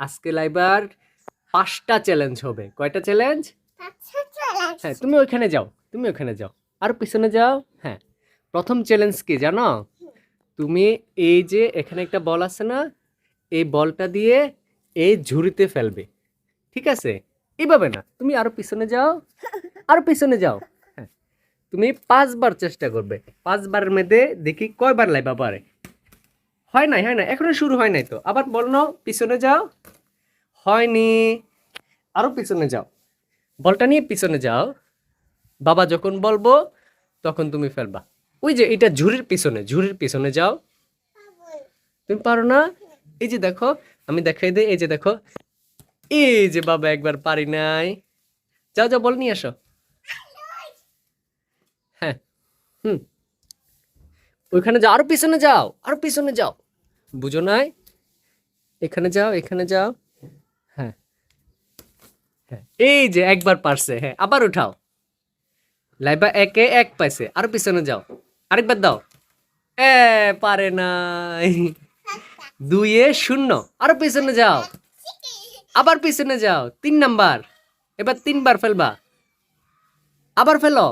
আজকে লাইবার পাঁচটা চ্যালেঞ্জ হবে। কয়টা চ্যালেঞ্জ হ্যাঁ তুমি ওইখানে যাও তুমি ওইখানে যাও। আর পিছনে যাও হ্যাঁ। প্রথম চ্যালেঞ্জ কি জানো? তুমি এই যে এখানে একটা বল আছে না এই বলটা দিয়ে এই ঝুড়িতে ফেলবে। ঠিক আছে? এইভাবে না তুমি আরও পিছনে যাও আরও পিছনে যাও। হ্যাঁ তুমি পাঁচবার চেষ্টা করবে। পাঁচবারের মধ্যে দেখি কয়বার লাইবা পারে হয় নাই, হয় না এখনও শুরু হয় নাই তো। আবার বলো পিছনে যাও। হয়নি। আরও পিছনে যাও। বলটা নিয়ে পিছনে যাও। বাবা যখন বলব, তখন তুমি ফেলবা। ওই যে, এটা ঝুড়ির পিছনে ঝুড়ির পিছনে যাও। তুমি পারো না? এই যে দেখো, আমি দেখাই দিই, এই যে দেখো। এই যে বাবা, একবার পারি নাই। যাও যাও, বল নিয়ে আসো। হ্যাঁ। হুম। ওইখানে যাও, আরও পিছনে যাও, আরও পিছনে যাও। বুঝো নাই? এখানে যাও এখানে যাও। হ্যাঁ হ্যাঁ। এই যে একবার পারছে হ্যাঁ আবার উঠাও। লাইবা একে এক পাইছে, আরও পিছনে যাও। আরেকবার দাও। এ, পারে নাই। দুইয়ে শূন্য, আরও পিছনে যাও। আবার পিছনে যাও, তিন নাম্বার। এবার তিনবার ফেলবা। আবার ফেলো।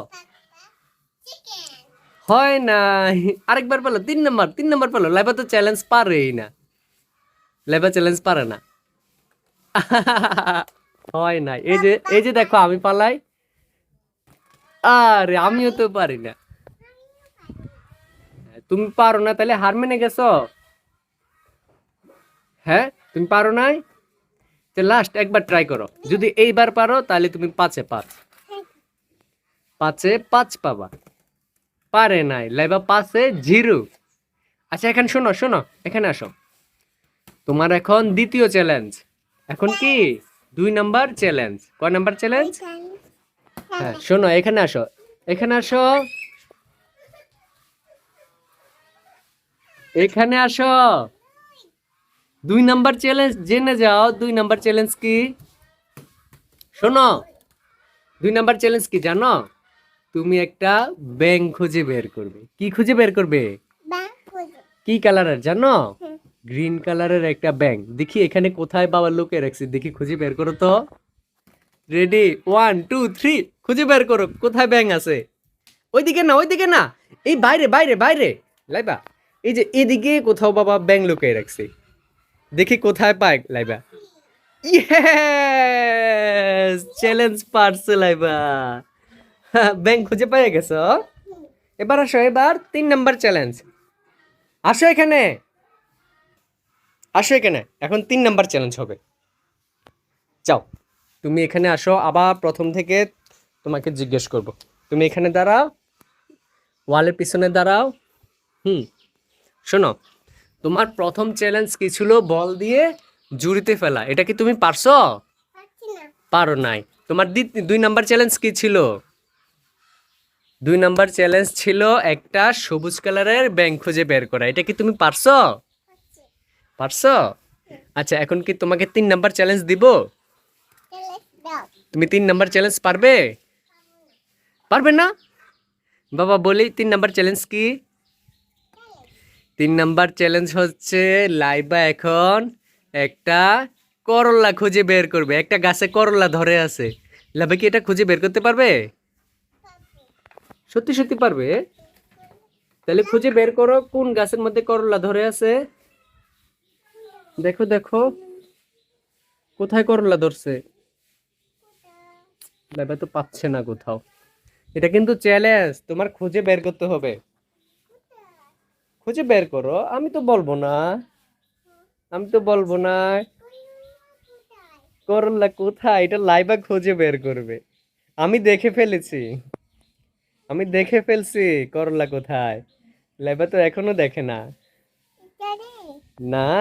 হয় নাই আরেকবার পেল তিন নাম্বার তিন নাম্বার পেল লাইবা তো চ্যালেঞ্জ পারেই না। লাইবা চ্যালেঞ্জ পারে না। হয় না। এই যে এই যে দেখো, আমি পালাই। আরে, আমিও তো পারি না। তুমি পারো না, তাহলে হার মেনে গেছো? হ্যাঁ তুমি পারো নাই? লাস্ট একবার ট্রাই করো। যদি এইবার পারো, তাহলে তুমি পাঁচে পাঁচ পাঁচে পাঁচ পাবা। পারে নাই, লাইবা পাঁচে জিরো। আচ্ছা এখানে শোনো শোনো, এখানে আসো। তোমার এখন দ্বিতীয় চ্যালেঞ্জ এখন কি? দুই নাম্বার চ্যালেঞ্জ কয় নাম্বার চ্যালেঞ্জ হ্যাঁ শোনো, এখানে আসো। এখানে আসো। এখানে আসো। দুই নাম্বার চ্যালেঞ্জ জেনে যাও, দুই নাম্বার চ্যালেঞ্জ কি? শোনো, দুই নাম্বার চ্যালেঞ্জ কি, জানো? তুমি একটা ব্যাং খুঁজে বের করবে। কি খুঁজে বের করবে? কি কালারের জানো? গ্রিন কালারের একটা ব্যাং দেখি এখানে কোথায় বাবা লুকে রাখছি। দেখি খুঁজে বের করো তো। রেডি ওয়ান টু থ্রি খুঁজে বের করো। কোথায় ব্যাং আছে? ওইদিকে না ওইদিকে না। এই বাইরে বাইরে বাইরে। লাইবা। এই যে এদিকে কোথাও বাবা ব্যাং লুকিয়ে রাখছি। দেখি কোথায় পায় লাইবা। চ্যালেঞ্জ পারছে লাইবা। ব্যাং খুঁজে পেয়ে গেছো? এবার আসো এবার তিন নাম্বার চ্যালেঞ্জ আসো এখানে। আসো এখানে এখন তিন নাম্বার চ্যালেঞ্জ হবে। যাও তুমি এখানে আসো আবার প্রথম থেকে তোমাকে জিজ্ঞেস করব। তুমি এখানে দাঁড়াও ওয়ালের পিছনে দাঁড়াও। হুম শোনো তোমার প্রথম চ্যালেঞ্জ কি ছিল? বল দিয়ে জুড়িতে ফেলা। এটা কি তুমি পারছ? পারো নাই। তোমার দুই নাম্বার চ্যালেঞ্জ কি ছিল? দুই নাম্বার চ্যালেঞ্জ ছিল একটা সবুজ কালারের ব্যাংক খুঁজে বের করা। এটা কি তুমি পারছ? পারছ? আচ্ছা এখন কি তোমাকে তিন নাম্বার চ্যালেঞ্জ দিব? তুমি তিন নাম্বার চ্যালেঞ্জ পারবে? পারবে না? বাবা, বলি তিন নাম্বার চ্যালেঞ্জ কি? তিন নাম্বার চ্যালেঞ্জ হচ্ছে লাইবা এখন একটা করলা খুঁজে বের করবে। একটা গাছে করলা ধরে আছে। লাভে কি এটা খুঁজে বের করতে পারবে? সত্যি সত্যি পারবে? তাহলে খুঁজে বের করো কোন গাছের মধ্যে করলা ধরে আছে। দেখো দেখো। কোথায় করলা ধরছে? লাইবা তো পাচ্ছে না কোথাও। এটা কিন্তু চ্যালেঞ্জ তোমার খুঁজে বের করতে হবে। খুঁজে বের করো, আমি তো বলব না। আমি তো বলব না। করলা কোথায়? এটা লাইবা খুঁজে বের করবে। আমি দেখে ফেলেছি। আমি দেখে ফেলছি, করলা কোথায়? লাইবা তো এখনও দেখে না। না।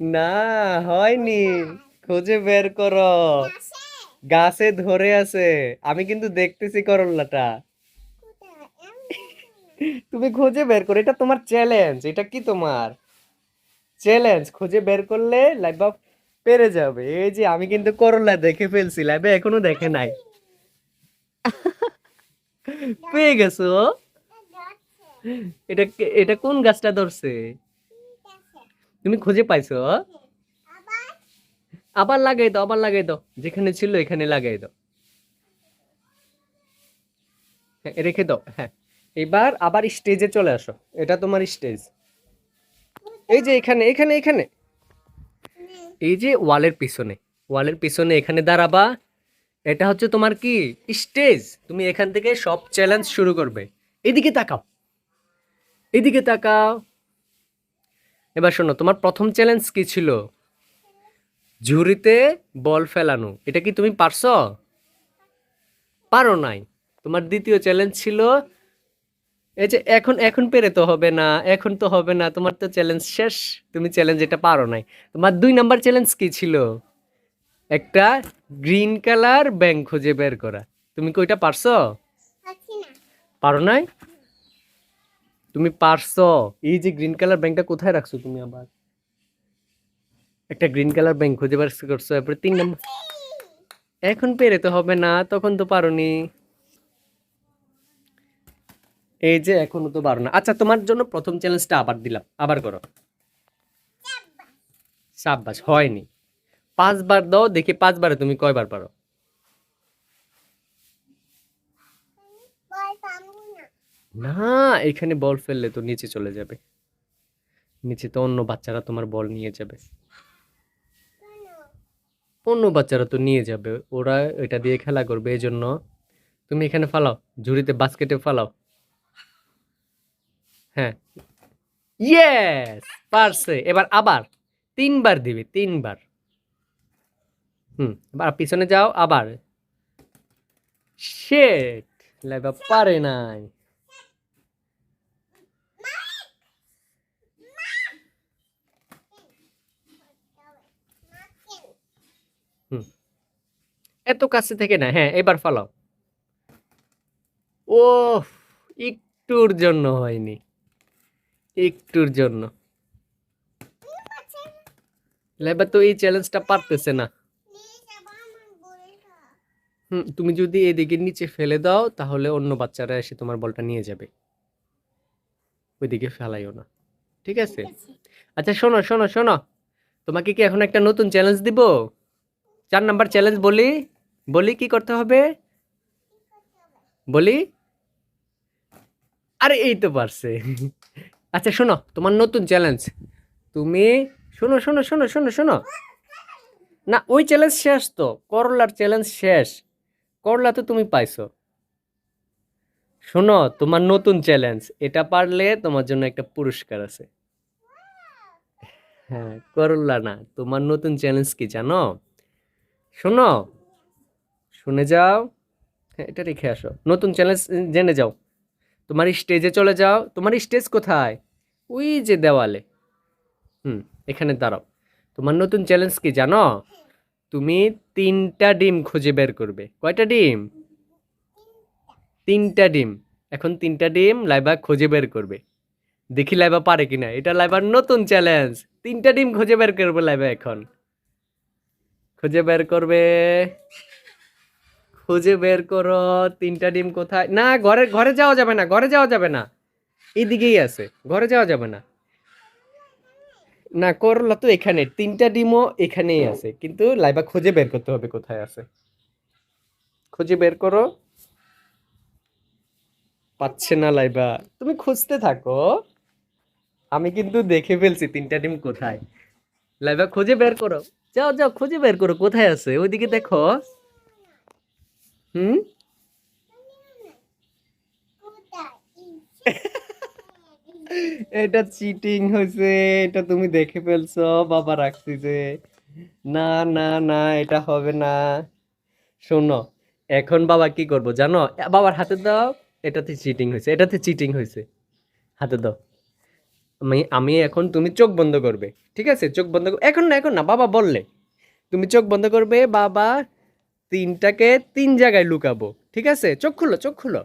না, হয়নি। খুঁজে বের করো। গাছে ধরে আছে। আমি কিন্তু দেখতেছি করলাটা। তুমি খুঁজে বের করো। এটা তোমার চ্যালেঞ্জ এটা কি তোমার? চ্যালেঞ্জ খুঁজে বের করলে লাইবা পেরে যাবে। এই যে আমি কিন্তু করলা দেখে ফেলছি। লাইবা এখনও দেখে নাই। পেয়ে গেছো? এটা এটা কোন গাছটা ধরছে? তুমি খুঁজে পাইছো? আবার লাগাই দাও আবার লাগাই দাও। যেখানে ছিল এখানে লাগাই দাও। হ্যাঁ, রেখে দাও হ্যাঁ। এবার আবার স্টেজে চলে আসো। এটা তোমার স্টেজ। এই যে এখানে এখানে এখানে। এই যে ওয়ালের পিছনে। ওয়ালের পিছনে এখানে দাঁড়াবা। এটা হচ্ছে তোমার কি? স্টেজ। তুমি এখান থেকে সব চ্যালেঞ্জ শুরু করবে। এদিকে তাকাও। এদিকে তাকাও। এবার শোনো, তোমার প্রথম চ্যালেঞ্জ কি ছিল? ঝুড়িতে বল ফেলানো। এটা কি তুমি পারছ? পারো নাই। তোমার দ্বিতীয় চ্যালেঞ্জ ছিল, এই যে এখন এখন পেরে তো হবে না, এখন তো হবে না, তোমার তো চ্যালেঞ্জ শেষ। তুমি চ্যালেঞ্জ এটা পারো নাই। তোমার দুই নাম্বার চ্যালেঞ্জ কি ছিল? একটা গ্রিন কালার ব্যাংক খুঁজে বের করা। তুমি কি ওইটা পারছ? পারো নাই? তুমি পারছ। এই যে গ্রিন কালার ব্যাংকটা কোথায় রাখছো তুমি আবার? একটা গ্রিন কালার ব্যাংক খুঁজে বের করছ এরপরে তিন নম্বর। এখন পেরে তো হবে না তখন তো পারোনি। এই যে এখনও তো পারো না। আচ্ছা তোমার জন্য প্রথম চ্যালেঞ্জটা আবার দিলাম। আবার করো। সাব্বাস হয়নি। পাঁচবার দাও, দেখি পাঁচবারে তুমি কয়বার পারো? না, এখানে বল ফেললে তো নিচে চলে যাবে। নিচে তো অন্য বাচ্চারা তোমার বল নিয়ে যাবে। অন্য বাচ্চারা তো নিয়ে যাবে, ওরা এটা দিয়ে খেলা করবে এই জন্য তুমি এখানে ফালাও, ঝুড়িতে বাস্কেটে ফালাও। হ্যাঁ। ইয়েস পারছে। এবার আবার তিনবার দিবে, তিনবার। হুম পিছনে যাও, আবার। শেট লাইবা পারে নাই। এত কাছে থেকে না হ্যাঁ এবার ফালাও। ও একটুর জন্য হয়নি, একটুর জন্য। এবার তো এই চ্যালেঞ্জটা পারতেছে না। হুম তুমি যদি এদিকে নিচে ফেলে দাও তাহলে অন্য বাচ্চারা এসে তোমার বলটা নিয়ে যাবে। ওইদিকে ফেলাইও না। ঠিক আছে? আচ্ছা শোনো শোনো শোনো। তোমাকে কি এখন একটা নতুন চ্যালেঞ্জ দিব? চার নাম্বার চ্যালেঞ্জ বলি। বলি কি করতে হবে? বলি? আরে এই তো পারছে। আচ্ছা শোনো তোমার নতুন চ্যালেঞ্জ তুমি শোনো শোনো শোনো শোনো শোনো। না ওই চ্যালেঞ্জ শেষ তো। করলার চ্যালেঞ্জ শেষ। করলা তো তুমি পাইছো। শোনো, তোমার নতুন চ্যালেঞ্জ এটা পারলে তোমার জন্য একটা পুরস্কার আছে। হ্যাঁ করলা না, তোমার নতুন চ্যালেঞ্জ কি জানো? শোনো, শুনে যাও হ্যাঁ এটা রেখে আসো। নতুন চ্যালেঞ্জ জেনে যাও। তোমার স্টেজে চলে যাও, তোমার স্টেজ কোথায়? ওই যে দেওয়ালে। হুম, এখানে দাঁড়াও। তোমার নতুন চ্যালেঞ্জ কি জানো? তুমি তিনটা ডিম খুঁজে বের করবে। কয়টা ডিম? তিনটা ডিম। এখন তিনটা ডিম লাইবা খুঁজে বের করবে। দেখি লাইবা পারে কিনা। এটা লাইবার নতুন চ্যালেঞ্জ তিনটা ডিম খুঁজে বের করবে লাইবা এখন। খুঁজে বের করবে। খুঁজে বের করো। তিনটা ডিম কোথায়? না, ঘরে ঘরে যাওয়া যাবে না। ঘরে যাওয়া যাবে না। এদিকেই আছে। ঘরে যাওয়া যাবে না। না করলা তো এখানে। তিনটা ডিমও এখানেই আছে। কিন্তু লাইবা খুঁজে বের করতে হবে কোথায় আছে। খুঁজে বের করো। পাচ্ছে না লাইবা। তুমি খুঁজতে থাকো। আমি কিন্তু দেখে ফেলছি তিনটা ডিম কোথায়। লাইবা খুঁজে বের করো। যাও যাও খুঁজে বের করো কোথায় আছে। ওইদিকে দেখো। হুম? এটা চিটিং হয়েছে এটা তুমি দেখে ফেলছো, বাবা রাখছি যে। না না না, এটা হবে না। শোনো, এখন বাবা কি করব জানো? বাবার হাতে দাও, এটাতে চিটিং হয়েছে এটাতে চিটিং হয়েছে হাতে দাও। আমি আমি এখন তুমি চোখ বন্ধ করবে, ঠিক আছে? চোখ বন্ধ এখন না এখন না, বাবা বললে। তুমি চোখ বন্ধ করবে, বাবা তিনটাকে তিন জায়গায় লুকাবো, ঠিক আছে? চোখ খুলো চোখ খুলো।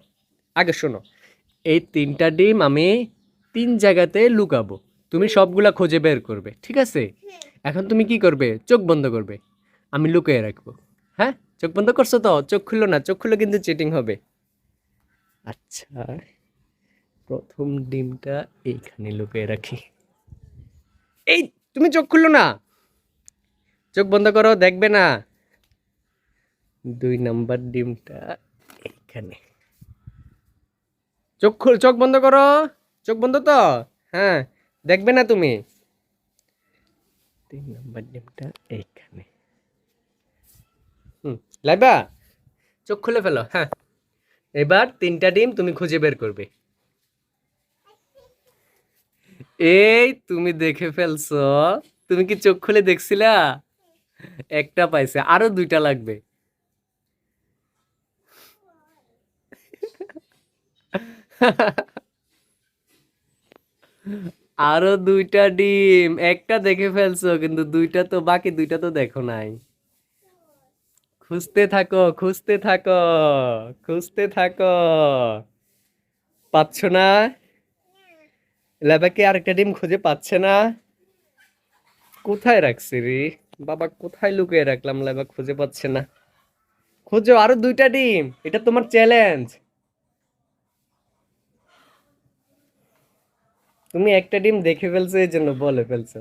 আগে শোনো, এই তিনটা ডিম আমি তিন জায়গাতে লুকাবো। তুমি সবগুলা খুঁজে বের করবে, ঠিক আছে? এখন তুমি কি করবে? চোখ বন্ধ করবে। আমি লুকিয়ে রাখব। হ্যাঁ? চোখ বন্ধ করছ তো? চোখ খুললো না? চোখ খুললে কিন্তু চিটিং হবে। আচ্ছা প্রথম ডিমটা এইখানে লুকিয়ে রাখি। এই, তুমি চোখ খুললো না? চোখ বন্ধ করো, দেখবে না। দুই নাম্বার ডিমটা এখানে চোখ চোখ বন্ধ করো। চোখ বন্ধ তো? হ্যাঁ দেখবে না তুমি। তিন নাম্বার ডিমটা এইখানে। হুম লাইবা। চোখ খুলে ফেলো হ্যাঁ। এবার তিনটা ডিম তুমি খুঁজে বের করবে। এই তুমি দেখে ফেলছো। তুমি কি চোখ খুলে দেখছিলা? একটা পাইছে আরও দুইটা লাগবে। আরও দুইটা ডিম, একটা দেখে ফেলছো, কিন্তু দুইটা তো বাকি, দুইটা তো দেখো নাই। খুঁজতে থাকো খুঁজতে থাকো খুঁজতে থাকো। পাচ্ছ না? লেবাকে আরেকটা ডিম খুঁজে পাচ্ছে না। কোথায় রাখছি রে? বাবা, কোথায় লুকিয়ে রাখলাম লেবা খুঁজে পাচ্ছে না। খোঁজো আরও দুইটা ডিম, এটা তোমার চ্যালেঞ্জ তুমি একটা ডিম দেখে ফেলছো, এই জন্য বলে ফেলছো।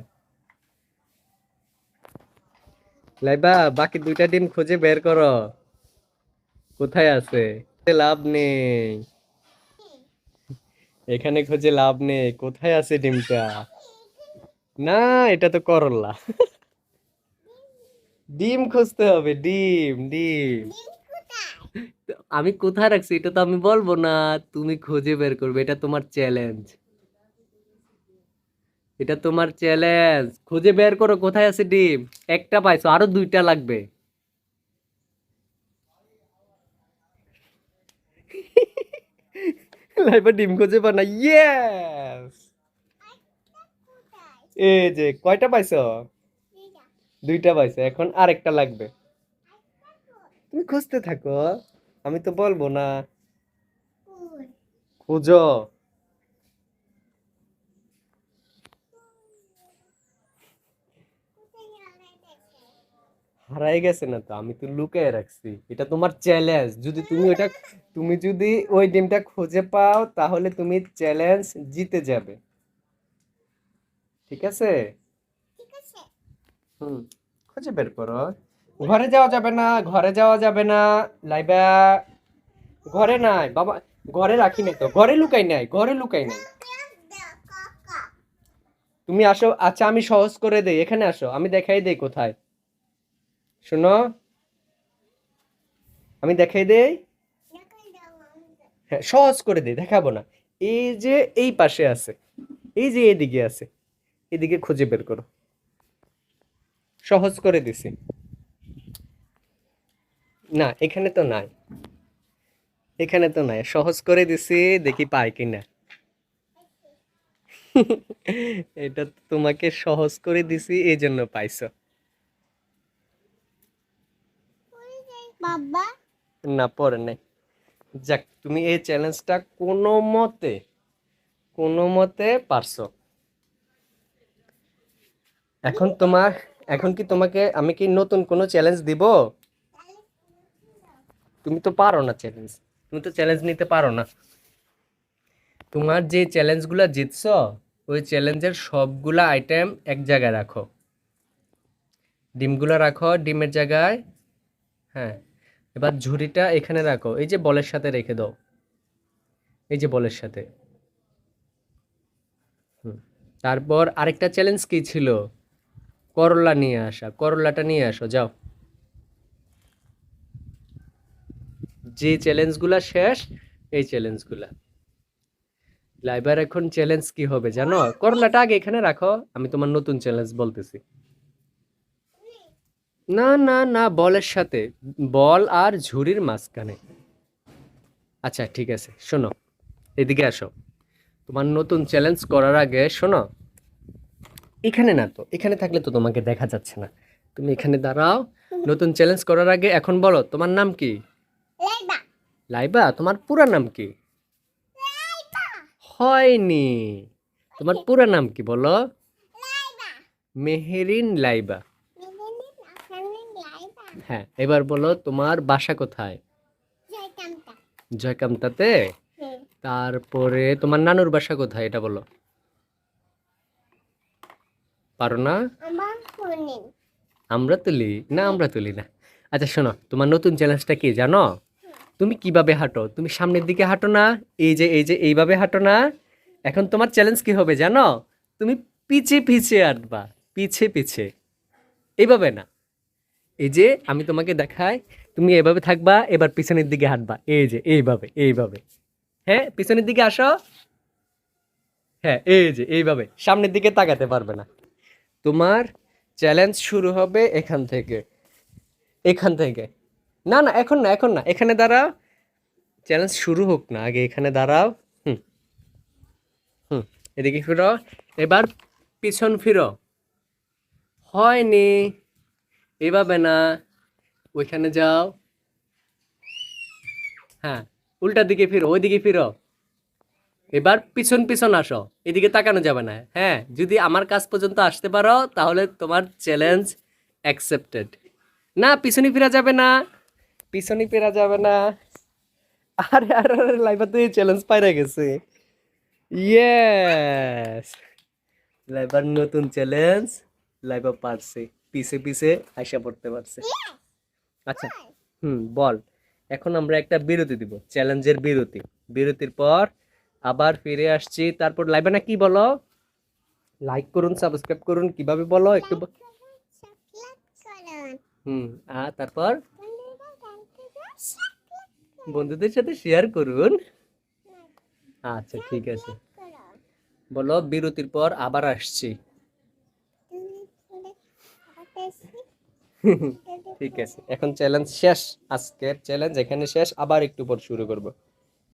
লাইবা, বাকি দুইটা ডিম খুঁজে বের করো। কোথায় আছে? লাভ নেই। এখানে খুঁজে লাভ নেই। কোথায় আছে ডিমটা? না, এটা তো করলা। ডিম খুঁজতে হবে, ডিম ডিম। আমি কোথায় রাখছি, এটা তো আমি বলব না। তুমি খুঁজে বের করবে, এটা তোমার চ্যালেঞ্জ এটা তোমার চ্যালেঞ্জ খুঁজে বের করো, কোথায় আছে ডিম? একটা পাইছো, আরও দুইটা লাগবে। ডিম খুঁজে পা না। যে, কয়টা পাইছো? দুইটা পাইছো, এখন আরেকটা লাগবে। তুমি খুঁজতে থাকো, আমি তো বলব না। খুঁজো। হারাই গেছে না তো আমি তো লুকিয়ে রাখছি। এটা তোমার চ্যালেঞ্জ যদি তুমি ওটা তুমি যদি ওই ডিমটা খুঁজে পাও তাহলে তুমি চ্যালেঞ্জ জিতে যাবে। ঠিক আছে। হুম। খুঁজে বের করো। ঘরে যাওয়া যাবে না ঘরে যাওয়া যাবে না লাইবা ঘরে নাই। বাবা ঘরে রাখি নাই তো। ঘরে লুকাই নাই ঘরে লুকাই নাই। তুমি আসো আচ্ছা আমি সহজ করে দেই। এখানে আসো আমি দেখাই দেই কোথায়। শোনো। আমি দেখাই দেই। হ্যাঁ সহজ করে দেই, দেখাবো না। এই যে এই পাশে আছে, এই যে এদিকে আছে, এদিকে খুঁজে বের করো। সহজ করে দিছি। না, এখানে তো নাই। এখানে তো নাই, সহজ করে দিছি, দেখি পাই কিনা। এটা তোমাকে সহজ করে দিছি, এই জন্য পাইছো। বাবা। না, পরে নাই। যাক, তুমি এই চ্যালেঞ্জটা কোনো মতে কোনো মতে পারছ। এখন তোমার, এখন কি তোমাকে, আমি কি নতুন কোনো চ্যালেঞ্জ দিব? তুমি তো পারো না চ্যালেঞ্জ তুমি তো চ্যালেঞ্জ নিতে পারো না। তোমার যে চ্যালেঞ্জগুলো জিতছো, ওই চ্যালেঞ্জের সবগুলা আইটেম এক জায়গায় রাখো। ডিমগুলো রাখো, ডিমের জায়গায় হ্যাঁ এবার ঝুড়িটা এখানে রাখো। এই যে বলের সাথে রেখে দাও। এই যে বলের সাথে। তারপর আরেকটা চ্যালেঞ্জ কি ছিল? করলা নিয়ে আসা। করলাটা নিয়ে আসো, যাও। যে চ্যালেঞ্জগুলা শেষ, এই চ্যালেঞ্জগুলা লাইবার এখন চ্যালেঞ্জ কি হবে জানো? করলাটা আগে এখানে রাখো। আমি তোমার নতুন চ্যালেঞ্জ বলতেছি। না না না বলের সাথে। বল আর ঝুড়ির মাঝখানে। আচ্ছা ঠিক আছে শোনো এদিকে আসো। তোমার নতুন চ্যালেঞ্জ করার আগে শোনো এখানে না তো এখানে থাকলে তো তোমাকে দেখা যাচ্ছে না। তুমি এখানে দাঁড়াও নতুন চ্যালেঞ্জ করার আগে এখন বলো তোমার নাম কি? লাইবা। তোমার পুরা নাম কি? হয়নি। তোমার পুরা নাম কি বলো? মেহেরিন লাইবা। হ্যাঁ এবার বলো তোমার বাসা কোথায়? জয়কামতাতে? তারপরে তোমার নানুর বাসা কোথায় এটা বলো। পারো না? আমরা তুলি? না আমরা তুলি না। আচ্ছা শোনো তোমার নতুন চ্যালেঞ্জটা কি জানো? তুমি কীভাবে হাঁটো? তুমি সামনের দিকে হাঁটো না? এই যে এই যে এইভাবে হাঁটো না? এখন তোমার চ্যালেঞ্জ কি হবে জানো? তুমি পিছে পিছে হাঁটবা। পিছে পিছে। এইভাবে না। এই যে আমি তোমাকে দেখাই, তুমি এভাবে থাকবা, এবার পিছনের দিকে হাঁটবা। এই যে, এইভাবে এইভাবে। হ্যাঁ পিছনের দিকে আসো। হ্যাঁ এই যে, এইভাবে। সামনের দিকে তাকাতে পারবে না। তোমার চ্যালেঞ্জ শুরু হবে এখান থেকে। এখান থেকে। না না, এখন না এখন না। এখানে দাঁড়াও। চ্যালেঞ্জ শুরু হোক না, আগে এখানে দাঁড়াও। হুম। হুম, এদিকে ফিরো। এবার পিছন ফিরো। হয়নি। এভাবে না, ওইখানে যাও। হ্যাঁ উল্টা দিকে ফিরো, ওইদিকে ফিরো। এবার পিছন পিছন আসো, এদিকে তাকানো যাবে না। হ্যাঁ যদি আমার কাজ পর্যন্ত আসতে পারো, তাহলে তোমার চ্যালেঞ্জ অ্যাকসেপ্টেড না, পিছনে ফেরা যাবে না, পিছনে ফেরা যাবে না। আরে আরে আরে লাইভা তো চ্যালেঞ্জ পাইরা গেছে। ইয়েস লাইবার নতুন চ্যালেঞ্জ লাইভা পারছে পিছে পিছে আইসা পড়তে পারছে। আচ্ছা হুম বল। এখন আমরা একটা বিরতি দিব চ্যালেঞ্জের বিরতি। বিরতির পর আবার ফিরে আসছি। তারপর লাইভে না কি বলো? লাইক করুন সাবস্ক্রাইব করুন কীভাবে বলো? একটু হুম আর তারপর? বন্ধুদের সাথে শেয়ার করুন। আচ্ছা ঠিক আছে। বলো বিরতির পর আবার আসছি। ঠিক আছে এখন চ্যালেঞ্জ শেষ আজকের চ্যালেঞ্জ এখানে শেষ আবার একটু পর শুরু করব।